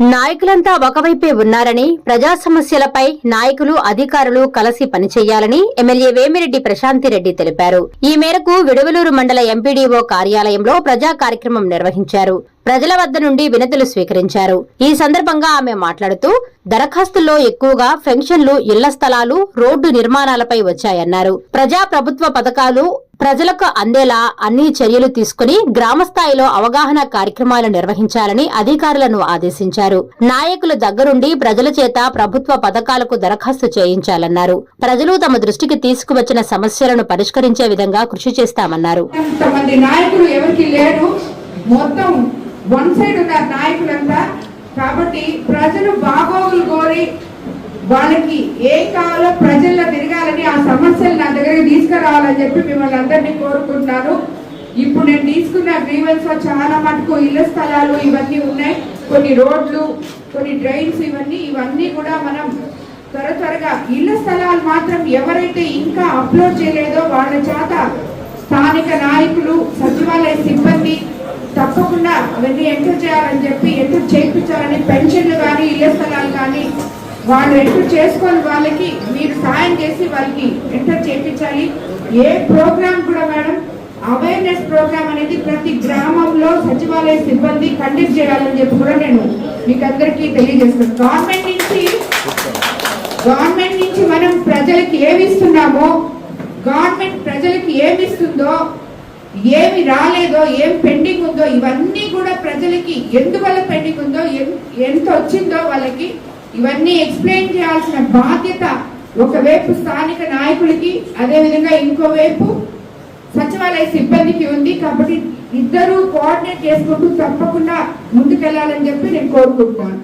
నాయకులంతా ఒకవైపే ఉన్నారని ప్రజా సమస్యలపై నాయకులు అధికారులు కలిసి పనిచేయాలని ఎమ్మెల్యే వేమిరెడ్డి ప్రశాంతిరెడ్డి తెలిపారు. ఈ మేరకు విడవలూరు మండల ఎంపీడీఓ కార్యాలయంలో ప్రజా కార్యక్రమం నిర్వహించారు. ప్రజల వద్ద నుండి వినతులు స్వీకరించారు. ఈ సందర్భంగా ఆమె మాట్లాడుతూ దరఖాస్తుల్లో ఎక్కువగా పెన్షన్లు ఇళ్ళ స్థలాలు రోడ్డు నిర్మాణాలపై వచ్చాయన్నారు. ప్రజా ప్రభుత్వ పథకాలు ప్రజలకు అందేలా అన్ని చర్యలు తీసుకుని గ్రామ స్థాయిలో అవగాహన కార్యక్రమాలు నిర్వహించాలని అధికారులను ఆదేశించారు. నాయకుల దగ్గరుండి ప్రజల చేత ప్రభుత్వ పథకాలకు దరఖాస్తు చేయించాలన్నారు. ప్రజలు తమ దృష్టికి తీసుకువచ్చిన సమస్యలను పరిష్కరించే విధంగా కృషి చేస్తామన్నారు. మొత్తం వన్ సైడ్ ఉన్నారు నాయకులంతా కాబట్టి ప్రజలు బాగోగులు కోరి వాళ్ళకి ఏ కావాలో ప్రజల్లో తిరగాలని ఆ సమస్యలు నా దగ్గరికి తీసుకురావాలని చెప్పి మిమ్మల్ని అందరినీ కోరుకుంటున్నాను. ఇప్పుడు నేను తీసుకున్న గ్రీవెన్స్ చాలా మటుకు ఇళ్ళ స్థలాలు ఇవన్నీ ఉన్నాయి. కొన్ని రోడ్లు కొన్ని డ్రైన్స్ ఇవన్నీ ఇవన్నీ కూడా మనం త్వర త్వరగా ఇళ్ళ స్థలాలు మాత్రం ఎవరైతే ఇంకా అప్లోడ్ చేయలేదో వాళ్ళ చేత స్థానిక నాయకులు సచివాలయ సిబ్బంది తప్పకుండా అవన్నీ ఎంటర్ చేయాలని చెప్పి ఎంటర్ చేయించాలని పెన్షన్లు కానీ ఇళ్ళ స్థలాలు కానీ వాళ్ళు ఎంటర్ చేసుకొని వాళ్ళకి మీరు సాయం చేసి వాళ్ళకి ఎంటర్ చేయించాలి. ఏ ప్రోగ్రామ్ కూడా మేడం అవేర్నెస్ ప్రోగ్రామ్ అనేది ప్రతి గ్రామంలో సచివాలయ సిబ్బంది కండక్ట్ చేయాలని చెప్పి కూడా నేను మీకు అందరికీ తెలియజేస్తున్నాను గవర్నమెంట్ నుంచి గవర్నమెంట్ నుంచి మనం ప్రజలకి ఏమి ఇస్తున్నామో గవర్నమెంట్ ప్రజలకి ఏమి ఇస్తుందో ఏమి రాలేదో ఏం ఇవన్నీ కూడా ప్రజలకి ఎందువల్ల పెండింగ్ ఉందో ఎంత వచ్చిందో వాళ్ళకి ఇవన్నీ ఎక్స్ప్లెయిన్ చేయాల్సిన బాధ్యత ఒకవైపు స్థానిక నాయకులకి అదేవిధంగా ఇంకోవైపు సచివాలయ సిబ్బందికి ఉంది కాబట్టి ఇద్దరూ కోఆర్డినేట్ చేసుకుంటూ తప్పకుండా ముందుకెళ్ళాలని చెప్పి నేను కోరుకుంటున్నాను.